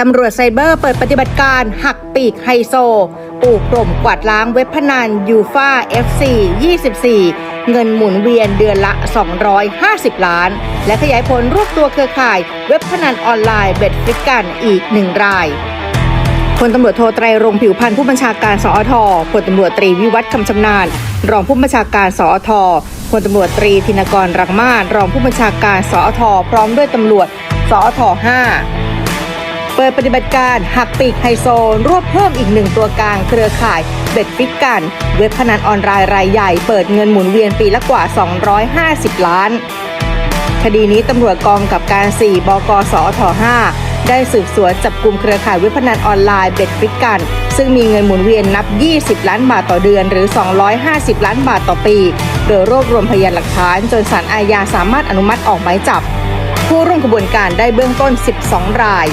ตำรวจไซเบอร์เปิดปฏิบัติการหักปีกไฮโซ ปูกลมกวาดล้างเว็บพนันยูฟา FC 24 เงินหมุนเวียนเดือนละ 250 ล้าน และขยายผลรวบตัวเครือข่ายเว็บพนันออนไลน์เบ็ดฟิกกันอีกหนึ่งรายพลตำรวจโทไตรรงผิวพันธ์ผู้บัญชาการสอทพลตำรวจตรีวิวัฒน์คำชำนาญ รองผู้บัญชาการสอทพลตำรวจตรีธินกรรังมาศรองผู้บัญชาการสอทพร้อมด้วยตำรวจสอท5 เปิดปฏิบัติการหักปีกไฮโซรวบเพิ่มอีกหนึ่งตัวกลางเครือข่ายเบ็ดฟิกกัน เว็บพนันออนไลน์รายใหญ่เปิดเงินหมุนเวียนปีละกว่า 250 ล้าน คดีนี้ตำรวจกองกับการ 4 บกสอท5ได้สืบสวนจับกลุ่มเครือข่ายเว็บพนันออนไลน์เบ็ดฟิกกัน ซึ่งมีเงินหมุนเวียนนับ 20 ล้านบาทต่อเดือน หรือ 250 ล้านบาทต่อปี โดยรวบรวมพยานหลักฐานจนศาลอาญาสามารถอนุมัติออกหมายจับ ผู้ร่วมขบวนการได้เบื้องต้น 12 ราย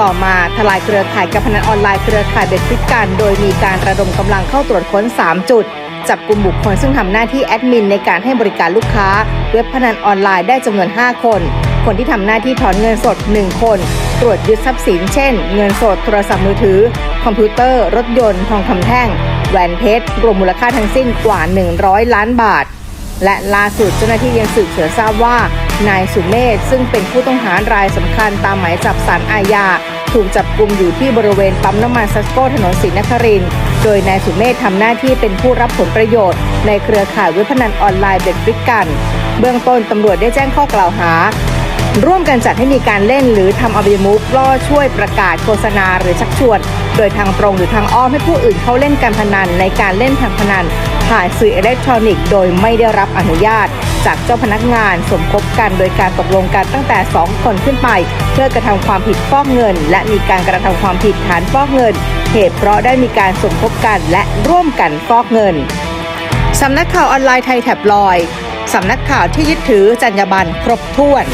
ต่อมาทลายเครือข่ายการพนันออนไลน์เครือข่ายเบ็ดฟิกกัน โดยมีการระดมกำลังเข้าตรวจค้น 3 จุด จับกลุ่มบุคคลซึ่งทำหน้าที่แอดมินในการให้บริการลูกค้า เว็บพนันออนไลน์ได้จำนวน 5 คน คนที่ทำหน้าที่ถอนเงินสด 1 คน ตรวจยึดทรัพย์สิน เช่น เงินสดโทรศัพท์มือถือ คอมพิวเตอร์ รถยนต์ทองคำแท่งแหวนเพชรรวมมูลค่าทั้งสิ้นกว่า 100 ล้านบาทและล่าสุดเจ้าหน้าที่ยังสืบเสวนทราบว่านายสุเมธซึ่งเป็นผู้ต้องหารายสำคัญตามหมายจับสารอาญาถูกจับกลุ่มอยู่ที่บริเวณปั๊มน้ำมันซัสโกถนนศรีนครินทร์โดยนายสุเมธทำหน้าที่เป็นผู้รับผลประโยชน์ ในเครือข่ายเว็บพนันออนไลน์เบ็ดฟิกกัน เบื้องต้นตำรวจได้แจ้งข้อกล่าวหา ร่วมกันจัดให้มีการเล่นหรือทำอบายมุกล่อช่วยประกาศโฆษณาหรือชักชวน โดยทางตรงหรือทางอ้อมให้ผู้อื่นเข้าเล่นการพนันในการเล่นทางพนันผ่านสื่ออิเล็กทรอนิกส์โดยไม่ได้รับอนุญาต จากเจ้าพนักงานสมคบกันโดยการตกลงกันตั้งแต่ 2 คนขึ้นไป เพื่อกระทำความผิดฟอกเงิน และมีการกระทำความผิดฐานฟอกเงิน เหตุเพราะได้มีการสมคบกันและร่วมกันฟอกเงินสำนักข่าวออนไลน์ไทยแท็บลอยสำนักข่าวที่ยึดถือจรรยาบรรณครบถ้วน